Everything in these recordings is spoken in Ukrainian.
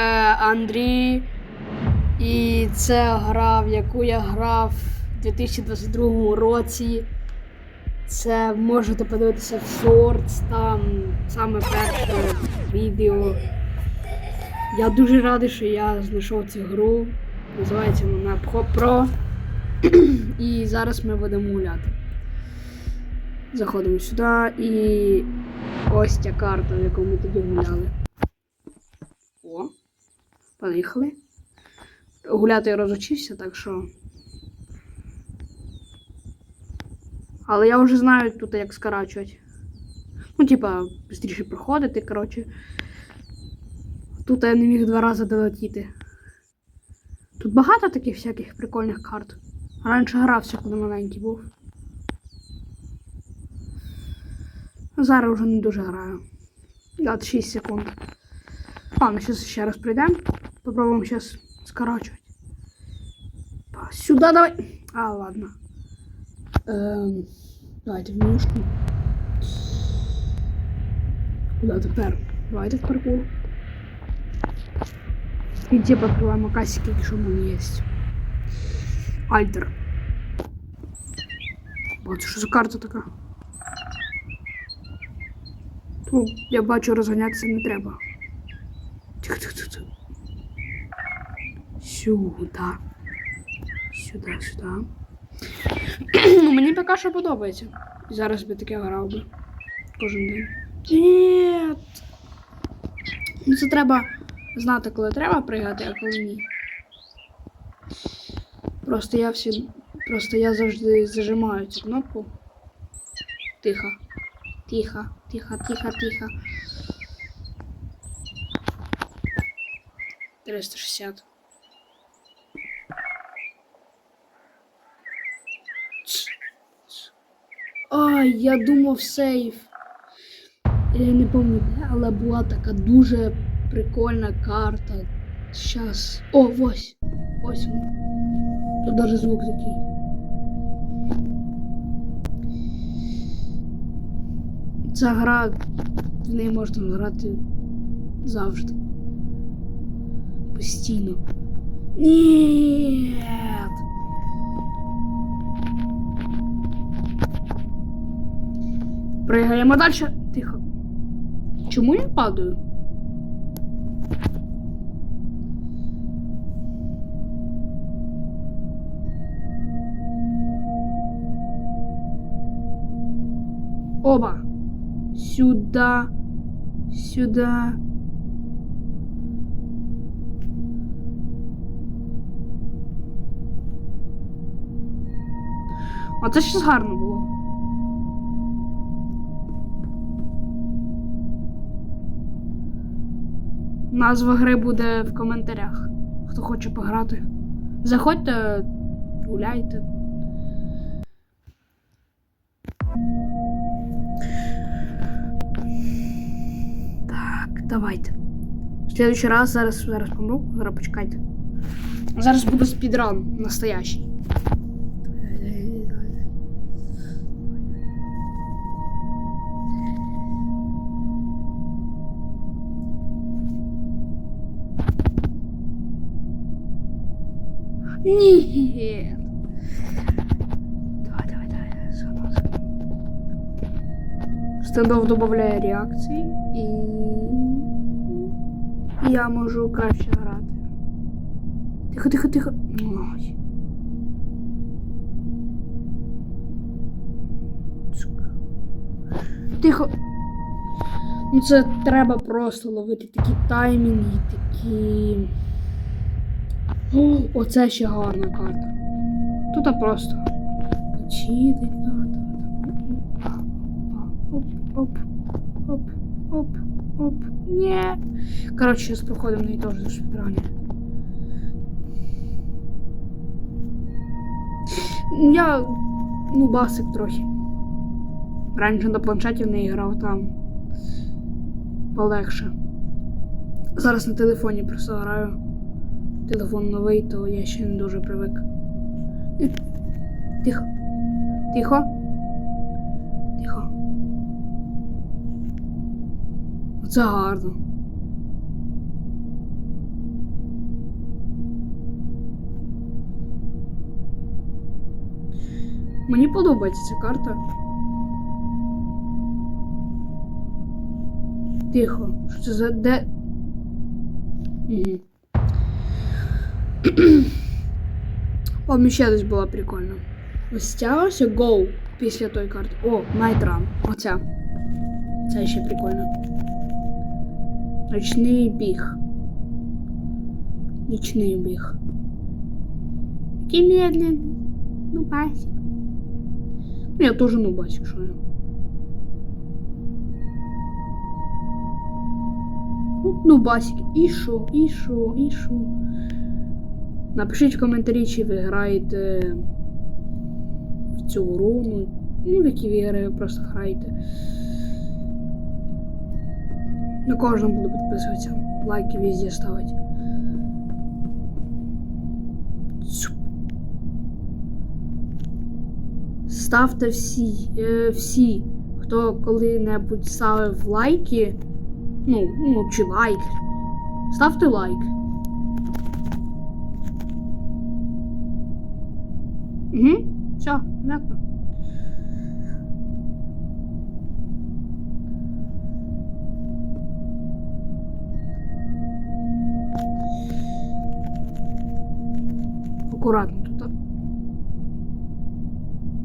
Е, Андрій. І це гра, в яку я грав у 2022 році. Це можете подивитися в Shorts, там саме перше відео. Я дуже радий, що я знайшов цю гру. Називається вона Pro. І зараз ми будемо гуляти. Заходимо сюди і ось ця карта, в яку ми тоді гуляли. О, поїхали. Гуляти я розучився, так що. Але я вже знаю тут, як скорачувати. Ну, типа, швидше проходити, коротше. Тут я не міг два рази долетіти. Тут багато таких всяких прикольних карт. Раніше грався, коли маленький був. Зараз вже не дуже граю. 26 секунд. Ладно, сейчас ще раз прийдемо. Попробуємо сейчас скорочувати. Па, Сюда давай. А, ладно. Эм, давайте в менюшку. Куда тепер? Давайте в паркур. І типу открываем касики, що в мене є. Альтер. От що за карта така? Ну, я бачу, розганятися не треба. Тихо, Сюда. Сюда, сюда. ну, мені поки що подобається. Зараз би таке грав би. Кожен день. Ні. Ну, це треба знати, коли треба пригати, а коли ні. Просто я всі. Просто я завжди зажимаю цю кнопку. Тихо. Тихо, тихо, тихо, тихо. 360. Ай, я думав сейф. Я не пам'ятаю, але була така дуже прикольна карта. Щас. О, ось. Ось вона. Тут даже звук такий. Ця гра, в неї можна грати завжди. Постійно. Ні. Пригаємо далі. Тихо. Чому я падаю? Оба. Сюда. Сюда. Оце щось гарно було. Назва гри буде в коментарях. Хто хоче пограти. Заходьте, гуляйте. Так, давайте. В следующий раз зараз зараз помру. Зараз почекайте. Зараз буде спідран настоящий. Ні. Давай, давай, давай. Заново. Стендов додає реакції і я можу краще грати. Тихо, тихо, тихо. Ой. Тихо. Ну це треба просто ловити такі таймінги, такі. О, оце ще гарна карта. Тут просто почитать надо. Оп, оп, оп, оп, оп. Ні. Коротше, зараз проходимо на теж за шпірані. Я ну басик трохи. Раніше на планшеті не грав там полегше. Зараз на телефоні просто граю телефон новий, то я ще не дуже привик. Е, тихо. Тихо. Тихо. Оце гарно. Мені подобається ця карта. Тихо. Що це за де? Угу. Помню, ще десь було прикольно. Ось ця ось Go після тої карти. О, Night Run. Оця. Це ще прикольно. Ночний біг. Нічний біг. Який медленний. Ну, басик. Ну, я тоже ну басик, що я. Ну, ну, басик. І шо, і шо, і шо. Напишіть в коментарі, чи ви граєте в цю гру, ну, ну в які ви ігри ви просто граєте. На кожному буду підписуватися. Лайки везде ставити. Ставте всі, е, всі, хто коли-небудь ставив лайки, ну, ну, чи лайк. Ставте лайк. Угу, все, понятно. Акуратно тут.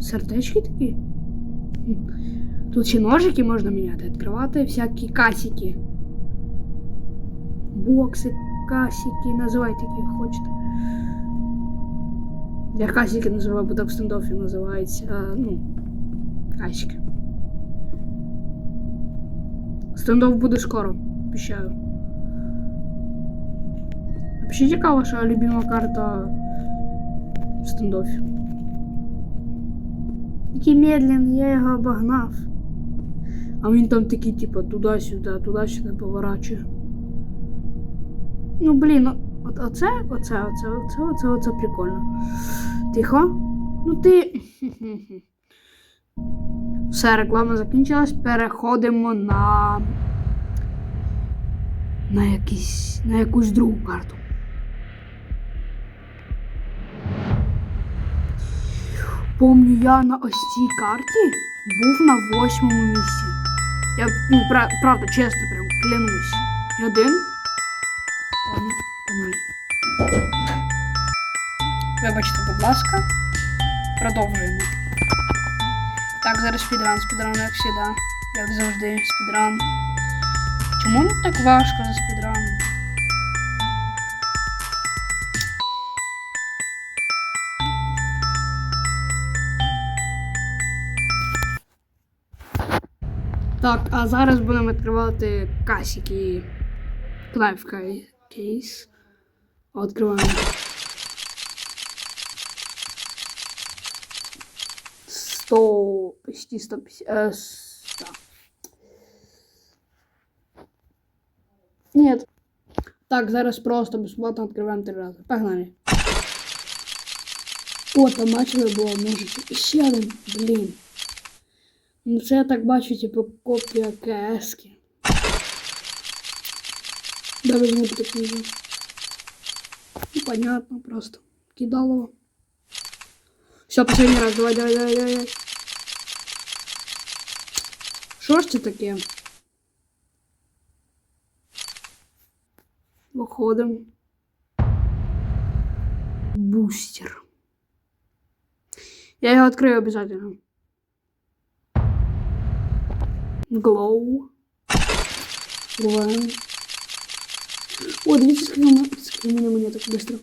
Сердечки такі. Тут ще ножики можна міняти, відкривати всякі касики. Бокси, касики, називайте які хочете. Я касики називаю, бо так в стендофі називається. А, ну, касики. Стендоф буде скоро, обіцяю. Напишіть, яка ваша любима карта в стендофі. Який медленний, я його обогнав. А він там такий, типа, туди-сюди, туди-сюди поворачує. Ну, блін, ну, от, оце, оце, оце, оце, оце, оце прикольно. Тихо. Ну ти. Все, реклама закінчилась. Переходимо на. На якісь. на якусь другу карту. Помню, я на ось цій карті був на восьмому місці. Я, ну, правда, чесно, прям клянусь. Один. Ладно, Вибачте, будь ласка. Продовжуємо. Так, зараз спідран, спідран, як завжди. Як завжди, спідран. Чому так важко за спідраном? Так, а зараз будемо відкривати. Knife ca- case. Відкриваємо. Сто, почти 150, э, ста. Нет. Так, зараз просто безплатно відкриваємо три рази. Погнали. О, там бачили було, може, ще один, блін. Ну це я так бачу, типу, копія КСки. Да возьму таку же. Ну, понятно, просто. Кидалово. Все, последний раз, давай, давай, давай, давай. Що ж це таке? Виходимо. Бустер. Я його відкрию обязательно. Glow. Гвен. О, дивіться, скільки мене, скільки мене монеток быстро.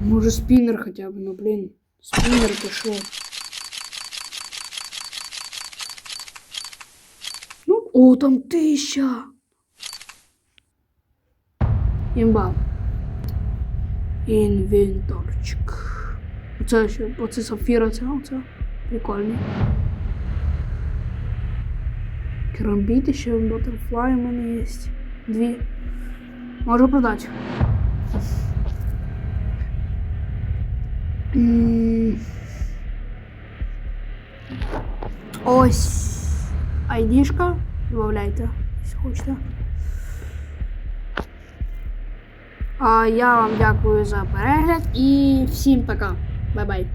Може спиннер хотя бы, ну блин. Спиннер пішов. Ну, о, там тисяча. Імба. Інвентарчик. Оце ще, оце сафіра, це, оце. Прикольний. Керамбіти ще Butterfly у мене є. Дві. Можу продати. М. Ось айдішка. Добавляйте, якщо хочете. А я вам дякую за перегляд і всім пока. Бай-бай.